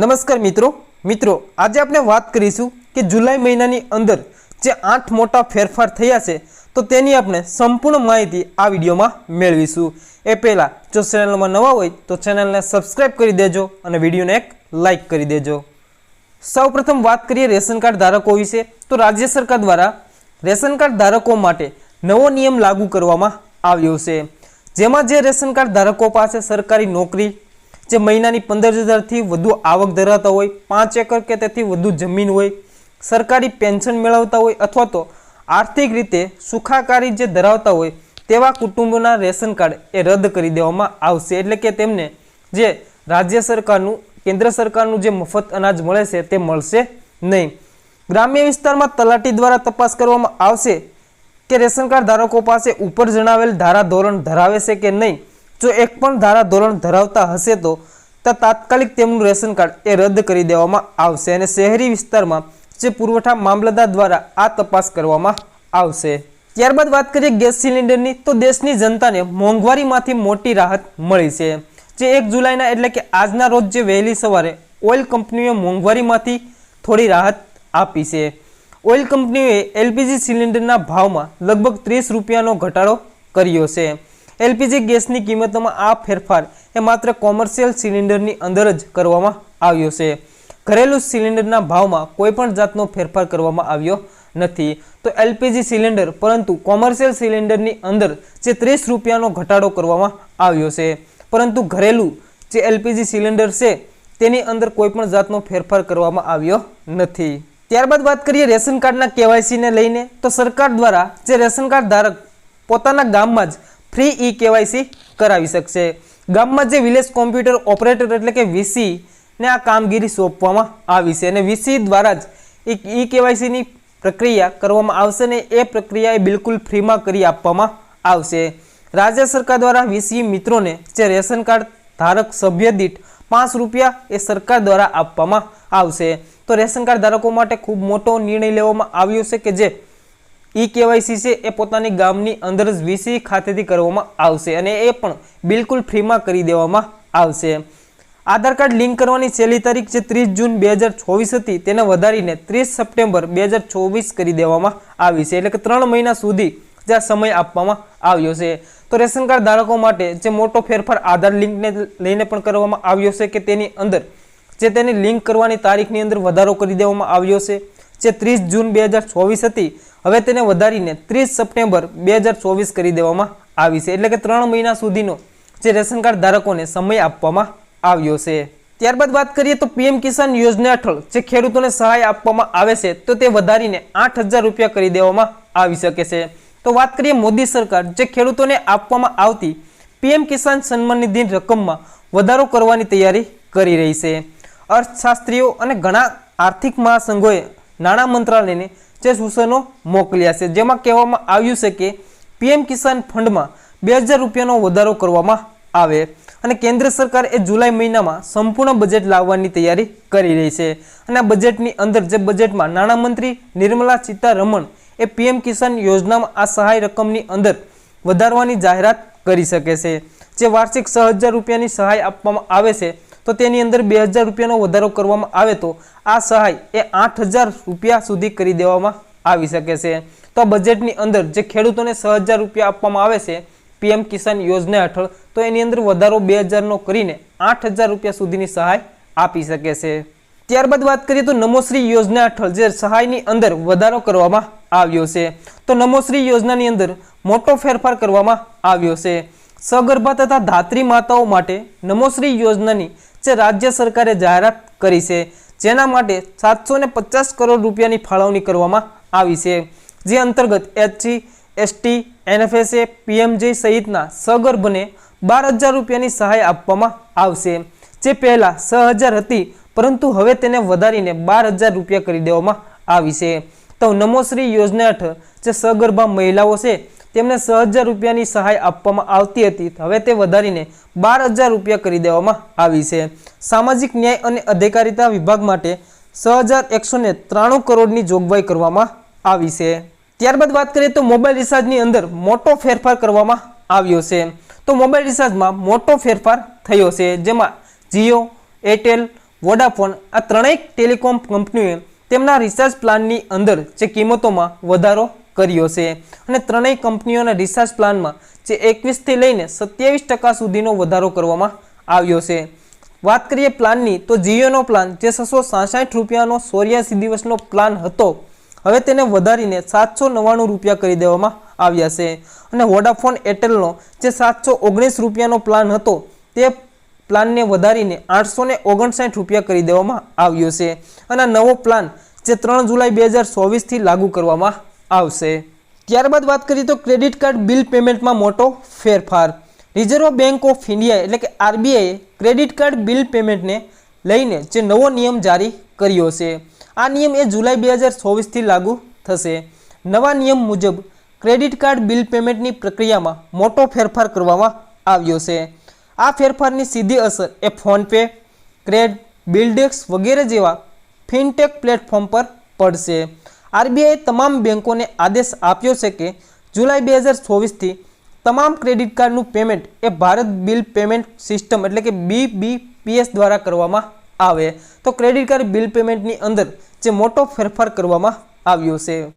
નમસ્કાર મિત્રો. મિત્રો, આજે આપણે વાત કરીશું કે જુલાઈ મહિનાની અંદર જે આઠ મોટા ફેરફાર થયા છે, તો તેની આપણે સંપૂર્ણ માહિતી આ વિડીયોમાં મેળવીશું. એ પહેલાં, જો ચેનલમાં નવા હોય, તો ચેનલને સબસ્ક્રાઈબ કરી દેજો અને વિડીયોને એક લાઈક કરી દેજો. સૌપ્રથમ વાત કરીએ રેશન કાર્ડ ધારકો વિશે, તો રાજ્ય સરકાર દ્વારા રેશન કાર્ડ ધારકો માટે નવો નિયમ લાગુ કરવામાં આવ્યો છે. જેમાં જે રેશન કાર્ડ ધારકો પાસે સરકારી નોકરી જે મહિનાની પંદર હજારથી વધુ આવક ધરાવતા હોય, પાંચ એકર કે તેથી વધુ જમીન હોય, સરકારી પેન્શન મેળવતા હોય અથવા તો આર્થિક રીતે સુખાકારી જે ધરાવતા હોય તેવા કુટુંબોના રેશન કાર્ડ એ રદ કરી દેવામાં આવશે. એટલે કે તેમને જે રાજ્ય સરકારનું, કેન્દ્ર સરકારનું જે મફત અનાજ મળે છે તે મળશે નહીં. ગ્રામ્ય વિસ્તારમાં તલાટી દ્વારા તપાસ કરવામાં આવશે કે રેશન કાર્ડ ધારકો પાસે ઉપર જણાવેલ ધારા ધોરણ ધરાવે છે કે નહીં. જો એક પણ ધારા ધોરણ ધરાવતા હશે તો તાત્કાલિક તેમનું રેશન કાર્ડ એ રદ કરી દેવામાં આવશે અને શહેરી વિસ્તારમાં જે પુરવઠા મામલતદાર દ્વારા આ તપાસ કરવામાં આવશે. ત્યારબાદ વાત કરીએ ગેસ સિલિન્ડરની, તો દેશની જનતાને મોંઘવારીમાંથી મોટી રાહત મળી છે. જે એક જુલાઈના એટલે કે આજના રોજ જે વહેલી સવારે ઓઇલ કંપનીઓએ મોંઘવારીમાંથી થોડી રાહત આપી છે. ઓઇલ કંપનીઓએ એલપીજી સિલિન્ડરના ભાવમાં લગભગ ત્રીસ રૂપિયાનો ઘટાડો કર્યો છે. એલપીજી ગેસની કિંમતોમાં આ ફેરફાર એ માત્ર કોમર્શિયલ સિલિન્ડરની અંદર જ કરવામાં આવ્યો છે. ઘરેલું સિલિન્ડરના ભાવમાં કોઈ પણ જાતનો ફેરફાર કરવામાં આવ્યો નથી. તો એલપીજી સિલિન્ડર, પરંતુ કોમર્શિયલ સિલિન્ડરની અંદર જે ત્રીસ રૂપિયાનો ઘટાડો કરવામાં આવ્યો છે. પરંતુ ઘરેલું જે એલપીજી સિલિન્ડર છે, તેની અંદર કોઈ પણ જાતનો ફેરફાર કરવામાં આવ્યો નથી. ત્યારબાદ વાત કરીએ રેશન કાર્ડના કેવાયસીને લઈને, તો સરકાર દ્વારા જે રેશન કાર્ડ ધારક પોતાના ગામમાં જ ફ્રી ઈ કેવાયસી કરાવી શકશે. ગામમાં જે વિલેજ કોમ્પ્યુટર ઓપરેટર એટલે કે વીસી ને આ કામગીરી સોંપવામાં આવી છે અને વીસી દ્વારા જ ઈ કેવાયસીની પ્રક્રિયા કરવામાં આવશે ને એ પ્રક્રિયા એ બિલકુલ ફ્રીમાં કરી આપવામાં આવશે. રાજ્ય સરકાર દ્વારા વીસી મિત્રોને જે રેશન કાર્ડ ધારક સભ્ય દીઠ પાંચ રૂપિયા એ સરકાર દ્વારા આપવામાં આવશે. તો રેશન કાર્ડ ધારકો માટે ખૂબ મોટો નિર્ણય લેવામાં આવ્યો છે કે જે ઈ કેવાયસી છે, એ પોતાની ગામની અંદર જ વીસી ખાતેથી કરવામાં આવશે અને એ પણ બિલકુલ ફ્રીમાં કરી દેવામાં આવશે. આધાર કાર્ડ લિંક કરવાની છેલ્લી તારીખ જે ત્રીસ જૂન બે હજાર ચોવીસ હતી, તેને વધારીને ત્રીસ સપ્ટેમ્બર બે હજાર ચોવીસ કરી દેવામાં આવી છે. એટલે કે ત્રણ મહિના સુધી જે સમય આપવામાં આવ્યો છે. તો રેશન કાર્ડ ધારકો માટે જે મોટો ફેરફાર આધાર લિંકને લઈને પણ કરવામાં આવ્યો છે કે તેની અંદર જે તેની લિંક કરવાની તારીખની અંદર વધારો કરી દેવામાં આવ્યો છે. જે ત્રીસ જૂન બે હજાર ચોવીસ હતી. હવે તેને વધારીને ત્રીસ સપ્ટેમ્બર બે હજાર ચોવીસ કરી દેવામાં આવી છે. એટલે કે ત્રણ મહિના સુધીનો જે રેશન કાર્ડ ધારકોને સમય આપવામાં આવ્યો છે. ત્યારબાદ વાત કરીએ તો પીએમ કિસાન યોજના હેઠળ જે ખેડૂતોને સહાય આપવામાં આવે છે, તો તે વધારીને આઠ હજાર રૂપિયા કરી દેવામાં આવી શકે છે. તો વાત કરીએ મોદી સરકાર, જે ખેડૂતોને આપવામાં આવતી પીએમ કિસાન સન્માન નિધિ રકમમાં વધારો કરવાની તૈયારી કરી રહી છે. અર્થશાસ્ત્રીઓ અને ઘણા આર્થિક મહાસંઘોએ નાણાં મંત્રાલયને જે સૂચનો મોકલ્યા છે. જેમાં કહેવામાં આવ્યું છે કે પીએમ કિસાન ફંડમાં બે હજાર રૂપિયાનો વધારો કરવામાં આવે અને કેન્દ્ર સરકાર એ જુલાઈ મહિનામાં સંપૂર્ણ બજેટ લાવવાની તૈયારી કરી રહી છે. અને આ બજેટની અંદર જે બજેટમાં નાણામંત્રી નિર્મલા સીતારમણ એ પીએમ કિસાન યોજનામાં આ સહાય રકમની અંદર વધારવાની જાહેરાત કરી શકે છે. જે વાર્ષિક છ હજાર રૂપિયાની સહાય આપવામાં આવે છે તો તેની અંદર બે હજાર રૂપિયાનો વધારો કરવામાં આવે તો આ સહાય એ આઠ હજાર રૂપિયા સુધી કરી દેવામાં આવી શકે છે. તો બજેટની અંદર જે ખેડૂતોને છ હજાર રૂપિયા આપવામાં આવે છે, પીએમ કિસાન યોજના હેઠળ, તો એની અંદર વધારો બે હજારનો કરીને આઠ હજાર રૂપિયા સુધીની સહાય આપી શકે છે. ત્યારબાદ વાત કરીએ તો નમોશ્રી યોજના હેઠળ જે સહાયની અંદર વધારો કરવામાં આવ્યો છે, તો નમોશ્રી યોજનાની અંદર મોટો ફેરફાર કરવામાં આવ્યો છે. સગર્ભા તથા ધાત્રી માતાઓ માટે નમોશ્રી યોજનાની જે રાજ્ય સરકારે જાહેરાત કરી છે, જેના માટે સાતસો પચાસ કરોડ રૂપિયાની ફાળવણી કરવામાં આવી છે. જે અંતર્ગત એચસી એસટી એનએફએસએ પીએમજે સહિતના સગર્ભને બાર હજાર રૂપિયાની સહાય આપવામાં આવશે. જે પહેલાં છ હજાર હતી, પરંતુ હવે તેને વધારીને બાર હજાર રૂપિયા કરી દેવામાં આવી છે. તો નમોશ્રી યોજના હેઠળ જે સગર્ભા મહિલાઓ છે તેમને છ રૂપિયાની સહાય આપવામાં આવતી હતી. હવે તે વધારીને બાર હજાર રૂપિયા કરી દેવામાં આવી છે. સામાજિક ન્યાય અને અધિકારિતા વિભાગ માટે છ કરોડની જોગવાઈ કરવામાં આવી છે. ત્યારબાદ વાત કરીએ તો મોબાઈલ રિચાર્જની અંદર મોટો ફેરફાર કરવામાં આવ્યો છે. તો મોબાઈલ રિચાર્જમાં મોટો ફેરફાર થયો છે. જેમાં જીઓ, એરટેલ, વોડાફોન આ ત્રણેય ટેલિકોમ કંપનીઓએ તેમના રિચાર્જ પ્લાનની અંદર જે કિંમતોમાં વધારો કર્યો છે. અને ત્રણેય કંપનીઓના રિસાર્જ પ્લાનમાં જે એકવીસથી લઈને સત્યાવીસ ટકા સુધીનો વધારો કરવામાં આવ્યો છે. વાત કરીએ પ્લાનની તો જીઓનો પ્લાન જે છસો સાસઠ રૂપિયાનો ચોર્યાસી દિવસનો પ્લાન હતો, હવે તેને વધારીને સાતસો નવ્વાણું રૂપિયા કરી દેવામાં આવ્યા છે. અને વોડાફોન એરટેલનો જે સાતસો ઓગણીસ રૂપિયાનો પ્લાન હતો, તે પ્લાનને વધારીને આઠસો ને ઓગણસાઠ રૂપિયા કરી દેવામાં આવ્યો છે. અને નવો પ્લાન જે ત્રણ જુલાઈ બે હજાર ચોવીસથી લાગુ કરવામાં આવશે. ત્યારબાદ વાત કરીએ તો ક્રેડિટ કાર્ડ બિલ પેમેન્ટમાં મોટો ફેરફાર. રિઝર્વ બેંક ઓફ ઇન્ડિયા એટલે કે આરબીઆઈએ ક્રેડિટ કાર્ડ બિલ પેમેન્ટને લઈને જે નવો નિયમ જારી કર્યો છે. આ નિયમ એ જુલાઈ બે હજાર ચોવીસથી લાગુ થશે. નવા નિયમ મુજબ ક્રેડિટ કાર્ડ બિલ પેમેન્ટની પ્રક્રિયામાં મોટો ફેરફાર કરવામાં આવ્યો છે. આ ફેરફારની સીધી અસર એ ફોનપે ક્રેડ બિલડેક્સ વગેરે જેવા ફિનટેક પ્લેટફોર્મ પર પડશે. આરબીઆઈએ તમામ બેંકોને આદેશ આપ્યો છે કે જુલાઈ બે હજાર ચોવીસથી તમામ ક્રેડિટ કાર્ડનું પેમેન્ટ એ ભારત બિલ પેમેન્ટ સિસ્ટમ એટલે કે બીબીપીએસ દ્વારા કરવામાં આવે. તો ક્રેડિટ કાર્ડ બિલ પેમેન્ટની અંદર જે મોટો ફેરફાર કરવામાં આવ્યો છે.